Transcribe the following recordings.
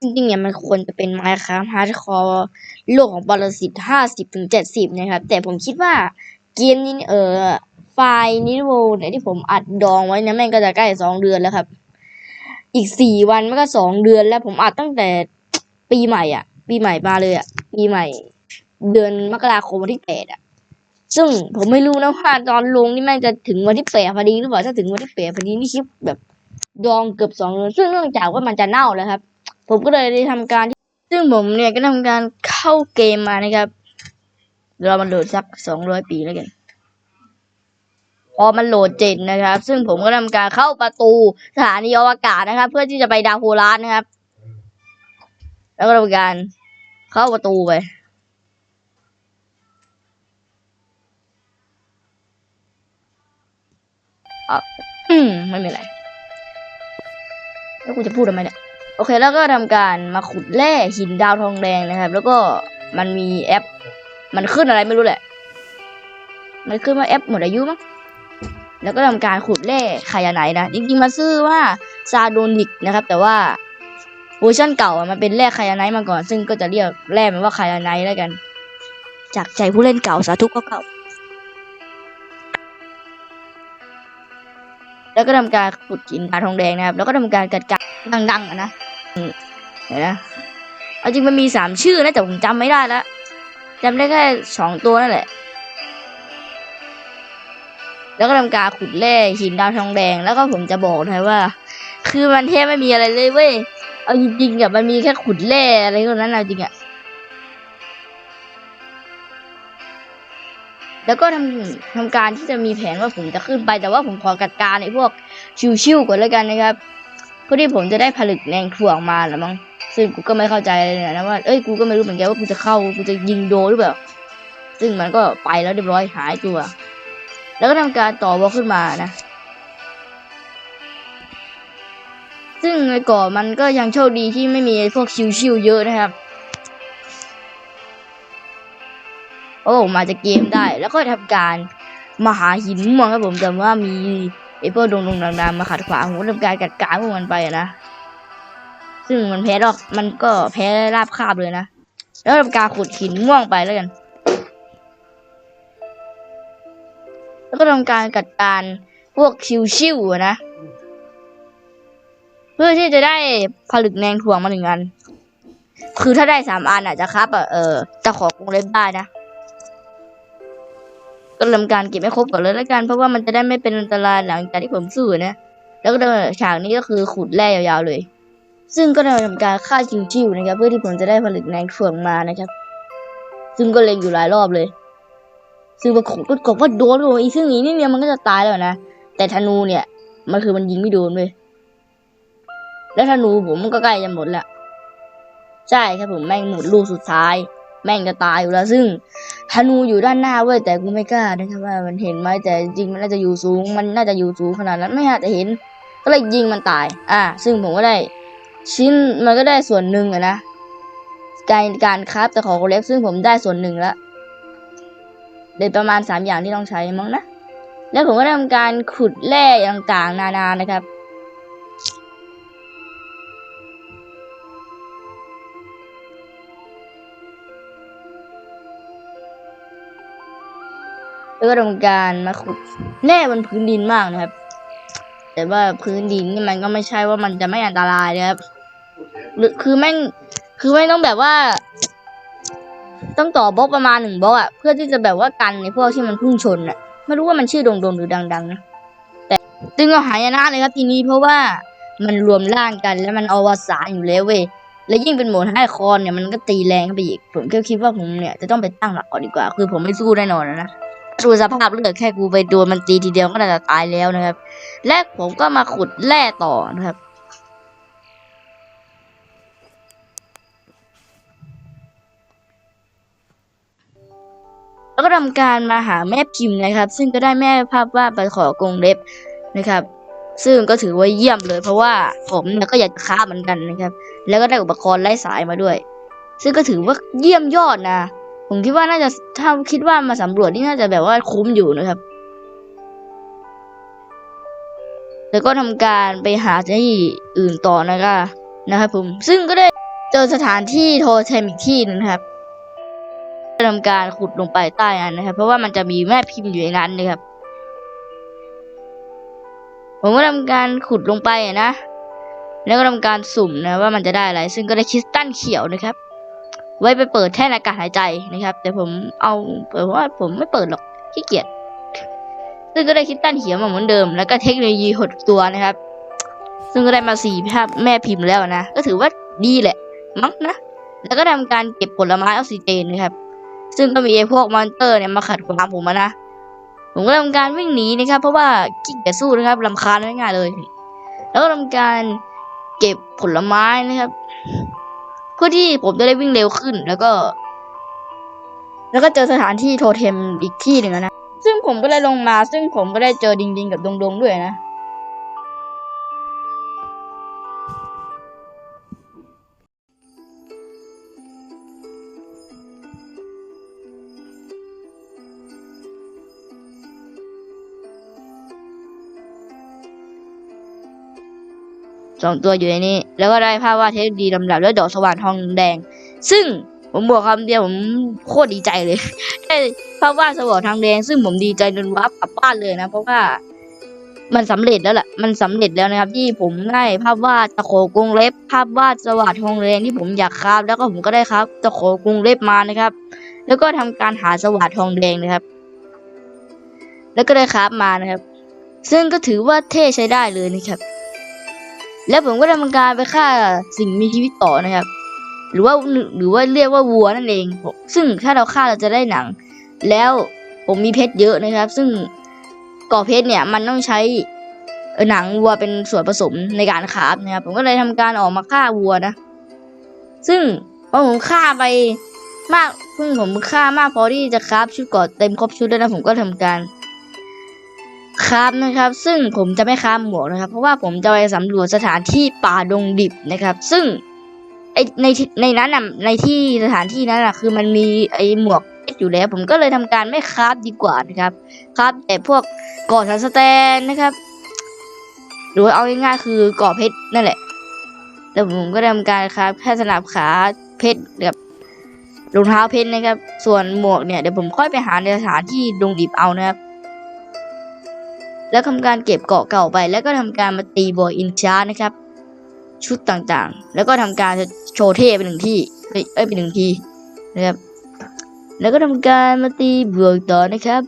จริงๆเนี่ยมันควรจะเป็น Minecraft Hardcore โลกของปรสิตห้าสิบถึงเจ็ดสิบนะครับ แต่ผมคิดว่าเกมนี้เออไฟล์นิโวเนี่ยที่ผมอัดดองไว้เนี่ยแม่งก็จะใกล้สองเดือนแล้วครับ อีกสี่วันมันก็สองเดือนแล้วผมอัดตั้งแต่ปีใหม่อะ ปีใหม่มาเลยอะ ปีใหม่ เดือนมกราคมวันที่แปดอะ ซึ่งผมไม่รู้นะว่าตอนลงนี่แม่งจะถึงวันที่แปดพอดีหรือเปล่าถ้าถึงวันที่แปดพอดีนี่คลิปแบบดองเกือบสองเดือนซึ่งเนื่องจากว่ามันจะเน่าแล้วครับ ผมก็เลยได้ทำการที่ซึ่งผมเนี่ยก็ทำการเข้าเกมมานะครับเดี๋ยวเรามันโหลดสักสองร้อยปีแล้วกัน พอมันโหลดเจ็ดนะครับ ซึ่งผมก็ทำการเข้าประตูสถานีอวกาศนะครับ เพื่อที่จะไปดาวโฮลาสนะครับ แล้วก็ทำการเข้าประตูไปอะอืมไม่มีอะไร แล้วกูจะพูดทำไมเนี่ย โอเคแล้วก็ทำการมาขุดแร่หินดาวทองแดงนะครับ แล้วก็มันมีแอป มันขึ้นอะไรไม่รู้แหละ มันขึ้นว่าแอปหมดอายุมั้งแล้วก็ทำการขุดแร่ไคายาไนนะจริงๆมาซื้อว่าซาโดนิกนะครับ แต่ว่าเวอร์ชันเก่ามันเป็นแร่ไคายาไนท์มาก่อน ซึ่งก็จะเรียกแร่มันว่าไคายาไนท์แล้วกัน จากใจผู้เล่นเก่าสาธุเก่าแล้วก็ทำการขุดหินดาวทองแดงนะครับ แล้วก็ทำการกัดกะ ดังๆอะนะอืมเห็นะเอาจริงมันมีสามชื่อนะแต่ผมจำไม่ได้แล้วจำได้แค่สองตัวนั่นแหละ แล้วก็ทำการขุดแร่หินดาวทองแดง แล้วก็ผมจะบอกนะว่า คือมันแทบไม่มีอะไรเลยเว้ยเอาจริงๆกับมันมีแค่ขุดแร่อะไรพวกนั้นเอาจริงอะแล้วก็ทำทำการที่จะมีแผนว่าผมจะขึ้นไปแต่ว่าผมขอจัดการไอ้พวกชิวๆก่อนแล้วกันนะครับ เพื่อที่ผมจะได้ผลึกแรงถ่วงมาหรือมั้งซึ่งกูก็ไม่เข้าใจเลยนะว่า เอ้ย กูก็ไม่รู้เหมือนกันว่ากูจะเข้า กูจะยิงโดหรือเปล่า ซึ่งมันก็ไปแล้วเรียบร้อยหายตัว แล้วก็ทำการต่อวอลขึ้นมานะ ซึ่งในก่อนมันก็ยังโชคดีที่ไม่มีไอ้พวกชิวๆเยอะนะครับ โอ้ มาจากเกมได้ แล้วก็ทำการมาหาหินม่วงครับผมแต่ว่ามี ไอ้พวกดงๆดังๆมาขัดขวางผมก็ทำการจัดการพวกมันไปอะนะ ซึ่งมันแพ้ดอกมันก็แพ้ราบคาบเลยนะ แล้วทำการขุดหินม่วงไปแล้วกัน แล้วก็ทำการจัดการพวกชิวๆอะนะ เพื่อที่จะได้ผลึกแนงถ่วงมาหนึ่งอัน คือถ้าได้สามอันอาจจะครับ เออจะขอกรงเล็บได้นะ ก็ทำการเก็บให้ครบก่อนเลยแล้วกัน เพราะว่ามันจะได้ไม่เป็นอันตรายหลังจากที่ผมสู้นะ แล้วก็ฉากนี้ก็คือขุดแร่ยาวๆเลย ซึ่งก็ได้ทำการฆ่าชิวๆนะครับ เพื่อที่ผมจะได้ผลึกแนงถ่วงมานะครับ ซึ่งก็เล็งอยู่หลายรอบเลย ซึ่งปรากฏก็กว่าโดนโดนอีซึ่งอีนี่เนี่ยมันก็จะตายแล้วนะ แต่ธนูเนี่ย มันคือมันยิงไม่โดนเว้ยแล้วธนูผมก็ใกล้จะหมดแล้วใช่ครับผมแม่งหมดลูกสุดท้าย แม่งจะตายอยู่แล้ว ซึ่ง ธนูอยู่ด้านหน้าเว้ยแต่กูไม่กล้านะครับว่ามันเห็นไหมแต่จริงมันน่าจะอยู่สูง มันน่าจะอยู่สูงขนาดนั้นไม่อาจะเห็น ก็เลยยิงมันตาย อ่า ซึ่งผมก็ได้ ชิ้นมันก็ได้ส่วนหนึ่งอะนะการการคราฟแต่ของเล็บซึ่งผมได้ส่วนหนึ่งแล้วเด็ดประมาณสามอย่างที่ต้องใช้มั้งนะ แล้วผมก็ได้ทำการขุดแร่ต่างๆ นานานะครับ แล้วก็ทำการมาขุดแร่บนพื้นดินมากนะครับ แต่ว่าพื้นดินนี่มันก็ไม่ใช่ว่ามันจะไม่อันตรายนะครับหรือคือแม่งคือไม่ต้องแบบว่า ต้องต่อบล็อกประมาณหนึ่งบล็อกอะเพื่อที่จะแบบว่ากันในพวกที่มันพุ่งชนอะไม่รู้ว่ามันชื่อโดงๆหรือดังๆนะแต่ตึงก็หายนะเลยครับทีนี้เพราะว่ามันรวมร่างกันแล้วมันอวสานอยู่แล้วเว้ยและยิ่งเป็นโหมดไฮคอนเนี่ยมันก็ตีแรงเข้าไปอีก ผมก็คิดว่าผมเนี่ยจะต้องไปตั้งหลักก่อนดีกว่า คือผมไม่สู้แน่นอนนะ ดูสภาพเลือดแค่กูไปโดนมันตีทีเดียวก็น่าจะตายแล้วนะครับ และผมก็มาขุดแร่ต่อนะครับ แล้วก็ทำการมาหาแม่พิมพ์นะครับ ซึ่งก็ได้แม่ภาพวาดไปขอกรงเล็บนะครับ ซึ่งก็ถือว่าเยี่ยมเลย เพราะว่าผมเนี่ยก็อยากจะค้าเหมือนกันนะครับ แล้วก็ได้อุปกรณ์ไร้สายมาด้วย ซึ่งก็ถือว่าเยี่ยมยอดนะ ผมคิดว่าน่าจะถ้าคิดว่ามาสำรวจนี่น่าจะแบบว่าคุ้มอยู่นะครับ แล้วก็ทำการไปหาที่อื่นต่อนะครับนะครับผมซึ่งก็ได้เจอสถานที่โทเทมอีกที่หนึงนะครับทำการขุดลงไปใต้นั้นนะครับ เพราะว่ามันจะมีแม่พิมพ์อยู่ในนั้นนะครับ ผมก็ทำการขุดลงไปนะ แล้วก็ทำการสุ่มนะว่ามันจะได้อะไร ซึ่งก็ได้คริสตัลเขียวนะครับ ไว้ไปเปิดแท่นอากาศหายใจนะครับ แต่ผมเอาเปิดว่าผมไม่เปิดหรอกขี้เกียจซึ่งก็ได้คิสตัลเขียวมาเหมือนเดิม แล้วก็เทคโนโลยีหดตัวนะครับ ซึ่งก็ได้มาสี่ภาพแม่พิมพ์แล้วนะ ก็ถือว่าดีแหละ มั้งนะ แล้วก็ทำการเก็บผลไม้ออกซิเจนนะครับ ซึ่งก็มีไอ้พวกมอนเตอร์เนี่ยมาขัดขวางผมนะ ผมก็ทำการวิ่งหนีนะครับ เพราะว่าขี้เกียจสู้นะครับลำคาญง่ายๆเลย แล้วก็ทำการเก็บผลไม้นะครับ เพื่อที่ผมจะได้วิ่งเร็วขึ้น แล้วก็ แล้วก็เจอสถานที่โทเทมอีกที่หนึ่งนะ ซึ่งผมก็ได้ลงมา ซึ่งผมก็ได้เจอดิงดิงกับดงดงด้วยนะ สองตัวอยู่ในนี้ แล้วก็ได้ภาพวาดเทคดีลำดับด้วยดอกสว่านทองแดง ซึ่งผมบอกคำเดียวผมโคตรดีใจเลย ได้ภาพวาดสว่านทองแดง ซึ่งผมดีใจจนวับกลับบ้านเลยนะ เพราะว่ามันสำเร็จแล้วแหละมันสำเร็จแล้วนะครับ ที่ผมได้ภาพวาดตะโขกรงเล็บ ภาพวาดสว่านทองแดงที่ผมอยากคราบแล้วก็ผมก็ได้ครับตะโขกรงเล็บมานะครับ แล้วก็ทำการหาสว่านทองแดงนะครับ แล้วก็ได้คราบมานะครับ ซึ่งก็ถือว่าเท่ใช้ได้เลยนะครับ แล้วผมก็ทำการไปฆ่าสิ่งมีชีวิตต่อนะครับ หรือว่าหรือว่าเรียกว่าวัวนั่นเอง ซึ่งถ้าเราฆ่าเราจะได้หนัง แล้วผมมีเพชรเยอะนะครับ ซึ่งก่อเพชรเนี่ยมันต้องใช้หนังวัวเป็นส่วนผสมในการคราฟนะครับ ผมก็เลยทำการออกมาฆ่าวัวนะ ซึ่งพอผมฆ่าไปมากซึ่งผมฆ่ามากพอที่จะคราฟชุดก่อเต็มครบชุดแล้วนะผมก็ทำการ ครับนะครับ ซึ่งผมจะไม่ข้ามหมวกนะครับ เพราะว่าผมจะไปสำรวจสถานที่ป่าดงดิบนะครับ ซึ่งไอในในนั้นน่ะในที่สถานที่นั้นน่ะ คือมันมีไอหมวกเพชรอยู่แล้ว ผมก็เลยทำการไม่คราฟดีกว่านะครับคราฟแต่พวกก่อทันสแตนนะครับ หรือเอาง่ายๆคือก่อเพชรนั่นแหละแล้วผมก็ทำการคราฟแค่สนับขาเพชรกับรองเท้าเพชรนะครับ ส่วนหมวกเนี่ยเดี๋ยวผมค่อยไปหาในสถานที่ดงดิบเอานะครับ แล้วทำการเก็บเกาะเก่าไป แล้วก็ทำการมาตีบอยอินชาร์นะครับ ชุดต่างๆ แล้วก็ทำการโชว์เท่ไปหนึ่งที่เอ้ยเอ้ยไปหนึ่งทีนะครับ แล้วก็ทำการมาตีบวกต่อนะครับ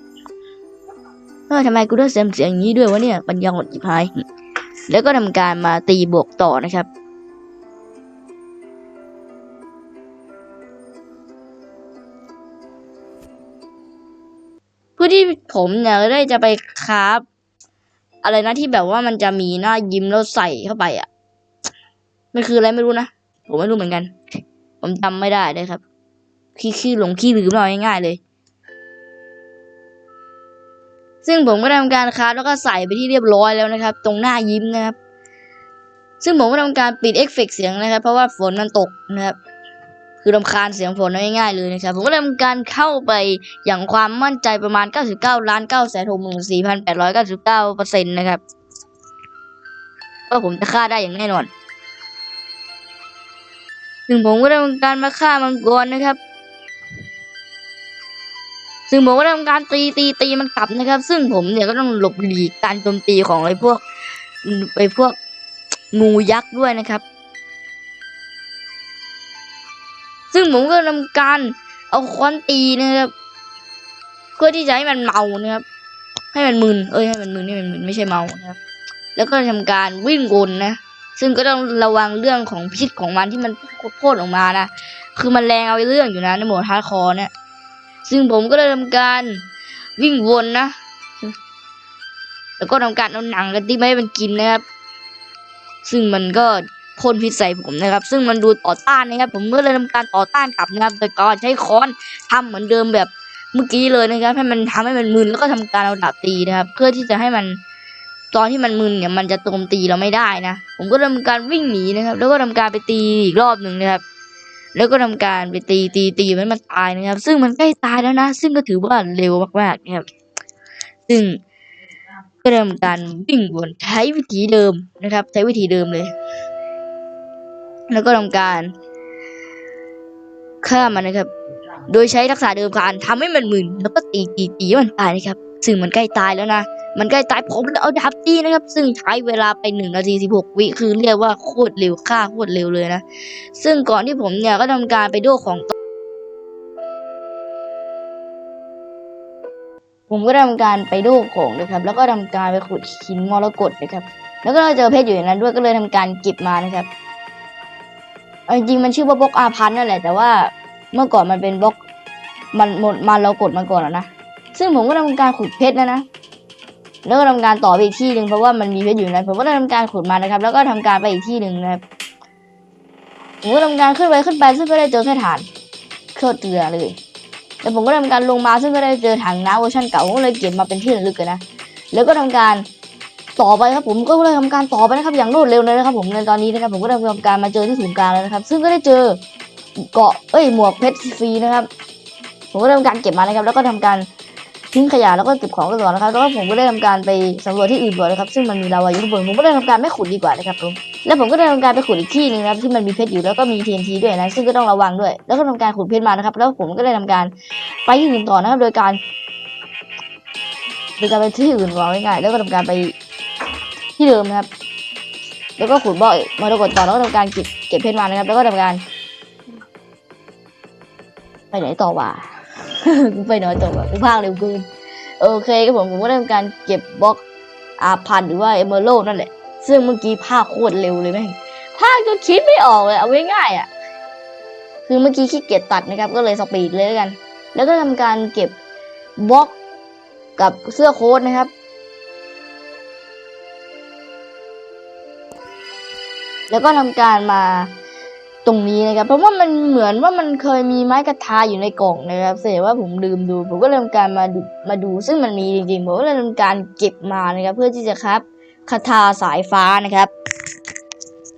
เออทำไมกูต้องเสียงเสียงงนี้ด้วยวะเนี่ยปัญญาหดจิบหายแล้วก็ทำการมาตีบวกต่อนะครับเพื่อที่ผมเนี่ยได้จะไปคราฟ อะไรนะที่แบบว่ามันจะมีหน้ายิ้มแล้วใส่เข้าไปอะ มันคืออะไรไม่รู้นะ ผมไม่รู้เหมือนกัน ผมจำไม่ได้เลยครับ ขี้ขี้หลงขี้ลืมเราง่ายๆเลย ซึ่งผมก็ทำการคาแล้วก็ใส่ไปที่เรียบร้อยแล้วนะครับ ตรงหน้ายิ้มนะครับ ซึ่งผมก็ทำการปิดเอฟเฟกเสียงนะครับ เพราะว่าฝนมันตกนะครับ คือรำคาญเสียงฝนง่ายๆเลยนะครับ ผมก็ทำการเข้าไปอย่างความมั่นใจประมาณ 99ล้าน9แสน6หมื่น4,899เปอร์เซ็นต์นะครับว่าผมจะฆ่าได้อย่างแน่นอนซึ่งผมก็ทำการมาฆ่ามังกรนะครับซึ่งผมก็ทำการตีตีตีมันกลับนะครับ ซึ่งผมเนี่ยก็ต้องหลบหลีกการโจมตีของไอ้พวกไอ้พวกงูยักษ์ด้วยนะครับ ผมก็ทำการเอาค้อนตีนะครับเพื่อที่จะให้มันเมานะครับ ให้มันมึนเอ้ยให้มันมึนให้มันมึนไม่ใช่เมานะครับ แล้วก็ทำการวิ่งวนนะซึ่งก็ต้องระวังเรื่องของพิษของมันที่มันพ่นออกมานะคือมันแรงเอาเรื่องอยู่นะในโหมดฮาร์ดคอร์เนี่ยซึ่งผมก็เลยทำการวิ่งวนนะแล้วก็ทำการเอาหนังกันที่ไม่ให้มันกินนะครับ ซึ่งมันก็ พ่นพิษใส่ผมนะครับ ซึ่งมันดูต่อต้านนะครับ ผมก็เลยทำการต่อต้านกลับนะครับโดยการใช้ค้อนทำเหมือนเดิมแบบเมื่อกี้เลยนะครับ ให้มันทำให้มันมึนแล้วก็ทำการเอาดาบตีนะครับ เพื่อที่จะให้มันตอนที่มันมึนเนี่ย มันจะโจมตีเราไม่ได้นะ ผมก็ทำการวิ่งหนีนะครับ แล้วก็ทำการไปตีอีกรอบหนึ่งนะครับ แล้วก็ทำการไปตีตีตีมันมันตายนะครับ ซึ่งมันใกล้ตายแล้วนะ ซึ่งก็ถือว่าเร็วมากๆนะครับ ซึ่งก็ทำการวิ่งวนใช้วิธีเดิมนะครับ ใช้วิธีเดิมเลย แล้วก็ทำการฆ่ามันนะครับ โดยใช้ทักษะเดิมการทำให้มันมึนแล้วก็ตีตีตีมันตายนะครับ ซึ่งมันใกล้ตายแล้วนะ มันใกล้ตายผมเลยเอาดาบตีนะครับ ซึ่งใช้เวลาไปหนึ่งนาทีสิบหกวิคือเรียกว่าโคตรเร็วฆ่าโคตรเร็วเลยนะ ซึ่งก่อนที่ผมเนี่ยก็ทำการไปโดของผมก็ทำการไปโดของนะครับ แล้วก็ทำการไปขุดหินมรกตนะครับ แล้วก็เจอเพชรอยู่ในนั้นด้วยก็เลยทำการเก็บมานะครับ เอาจริงๆมันชื่อว่าบล็อกอาพันนั่นแหละแต่ว่าเมื่อก่อนมันเป็นบล็อกมันหมดมันเรากดมันก่อนแล้วนะซึ่งผมก็ทำการขุดเพชรนะนะแล้วก็ทำการต่อไปอีกที่หนึ่งเพราะว่ามันมีเพชรอยู่นนั้นผมก็ได้ทำการขุดมานะครับ แล้วก็ทำการไปอีกที่หนึ่งนะครับผมก็ทำการขึ้นไปขึ้นไปซึ่งก็ได้เจอแค่ฐานโคตรเกลือเลยแล้วผมก็ทำการลงมาซึ่งก็ได้เจอถังน้ำเวอร์ชันเก่าผมก็เลยเก็บมาเป็นที่ระลึกเลยนะแล้วก็ทำการ ต่อไปครับผมก็เลยทำการต่อไปนะครับอย่างรวดเร็วเลยนะครับ ผมในตอนนี้นะครับผมก็ได้ทำการมาเจอที่ศูนย์กลางแล้วนะครับ ซึ่งก็ได้เจอเกาะเอ้ยหมวกเพชรฟรีนะครับ ผมก็ได้ทำการเก็บมานะครับ แล้วก็ทำการทิ้งขยะแล้วก็เก็บของกันก่อนนะครับแล้วก็ผมก็ได้ทำการไปสำรวจที่อื่นก่อนนะครับ ซึ่งมันมีลาวาอยู่ข้างบนผมก็ได้ทำการไม่ขุดดีกว่านะครับผมแล้วผมก็ได้ทำการไปขุดอีกที่หนึงนะครับที่มันมีเพชรอยู่แล้วก็มี TNT ด้วยนะซึ่งก็ต้องระวังด้วย แล้วก็ทำการขุดเพชรมานะครับ แล้วผมก็ได้ทำการไปที่อื่นต่อนะครับ โดยการโดยการไปที่อื่นวางง่ายๆแล้วก็ทำการไป ที่เดิมนะครับ แล้วก็ขุดบ่อยมาตกดต่อแล้วก็ทำการเก็บเก็บเพชรมานะครับ แล้วก็ทำการ ไปไหนต่อวะกูไปไหนต่อวะกูพากเร็วเกินโอเคครับผมผมก็ทำการเก็บบล็อกอาพันหรือว่าเอเมอรัลนั่นแหละ ซึ่งเมื่อกี้ภาคโคตรเร็วเลยแม่งภาคจนคิดไม่ออกเลยเอาง่ายๆอะ คือเมื่อกี้ขี้เกียจตัดนะครับ ก็เลยสปีดเลยกัน แล้วก็ทำการเก็บบล็อกกับเสื้อโค้ทนะครับ แล้วก็ทำการมาตรงนี้นะครับ เพราะว่ามันเหมือนว่ามันเคยมีไม้กระทาอยู่ในกล่องนะครับเสียว่าผมลืมดู ผมก็เลยทำการมาดูมาดู ซึ่งมันมีจริงๆผมก็เลยทำการเก็บมานะครับ เพื่อที่จะครับคาถาสายฟ้านะครับ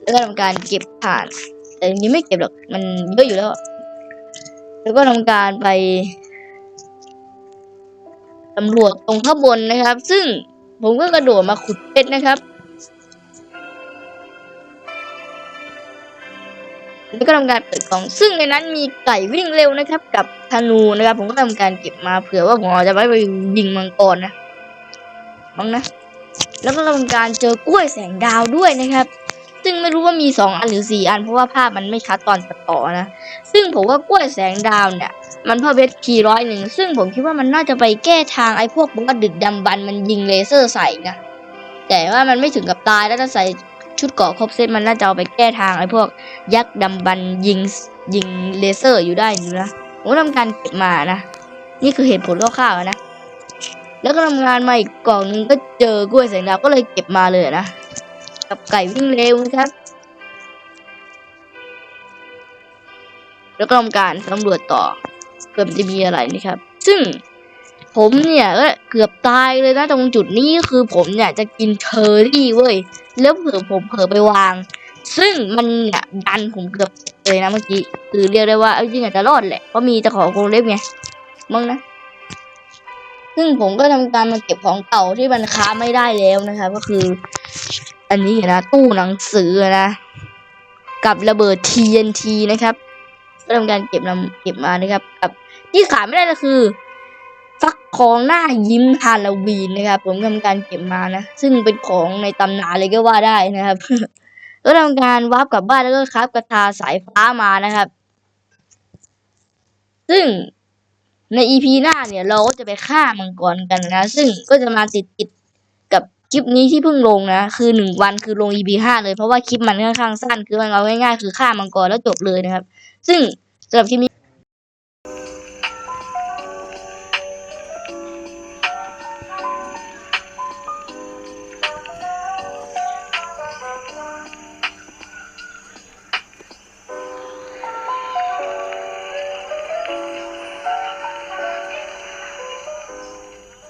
แล้วก็ทำการเก็บผ่าน แต่จริงๆไม่เก็บหรอกมันเยอะอยู่แล้ว แล้วก็ทำการไปตำรวจตรงข้างบนนะครับ ซึ่งผมก็กระโดดมาขุดเพชรนะครับ แล้วก็ทำการเปิดกล่อง ซึ่งในนั้นมีไก่วิ่งเร็วนะครับ กับธนูนะครับ ผมก็ทำการเก็บมาเผื่อว่าผมอาจจะไว้ไปยิงมังกรนะมั้งนะ แล้วก็ทำการเจอกล้วยแสงดาวด้วยนะครับ ซึ่งไม่รู้ว่ามีสองอันหรือสี่อันเพราะว่าภาพมันไม่ชัดตอนตัดต่อนะ ซึ่งผมว่ากล้วยแสงดาวเนี่ย มันเพิ่มเพชรคีร้อยหนึ่งซึ่งผมคิดว่ามันน่าจะไปแก้ทางไอ้พวกบอสดึกดำบรรมันยิงเลเซอร์ใส่นะแต่ว่ามันไม่ถึงกับตายแล้วถ้าใส่ ชุดเกราะครบเซตมันน่าจะเอาไปแก้ทางไอ้พวก ยักษ์ดำบรรพ์ยิงยิงเลเซอร์อยู่ได้อยู่นะผมทำการเก็บมานะ นี่คือเหตุผลคร่าวๆนะ แล้วก็ทำงานมาอีกกล่องนึงก็เจอกล้วยแสงดาวก็เลยเก็บมาเลยนะ กับไก่วิ่งเร็วนะครับ แล้วก็ทำการสำรวจต่อเพื่อมันจะมีอะไรนะครับ ซึ่งผมเนี่ยก็เกือบตายเลยนะตรงจุดนี้คือผมเนี่ยจะกินเชอร์รี่เว้ย แล้วเผื่อผมเผลอไปวาง ซึ่งมันเนี่ยดันผมเกือบเลยนะเมื่อกี้คือเรียกได้ว่าจริงอาจจะรอดแหละเพราะมีตะขอโครงเล็บไงมั้งนะ ซึ่งผมก็ทำการมาเก็บของเก่าที่มันค้าไม่ได้แล้วนะครับก็คือ อันนี้นะตู้หนังสือนะกับระเบิด TNT นะครับก็ทำการเก็บนำเก็บมานะครับ กับที่ขาดไม่ได้ก็คือ ฟักทองหน้ายิ้มฮาโลวีนนะครับ ผมทำการเก็บมานะ ซึ่งเป็นของในตำนานเลยก็ว่าได้นะครับก็ทำการวาร์ปกลับบ้านแล้วก็ครับกระทาสายฟ้ามานะครับ ซึ่งใน EP หน้าเนี่ยเราก็จะไปฆ่ามังกรกันนะ ซึ่งก็จะมาติดติดกับคลิปนี้ที่เพิ่งลงนะ คือหนึ่งวันคือลง EP ห้าเลยเพราะว่าคลิปมันค่อนข้างสั้น คือมันเอาง่ายๆ คือฆ่ามังกรแล้วจบเลยนะครับ ซึ่งสำหรับคลิปนี้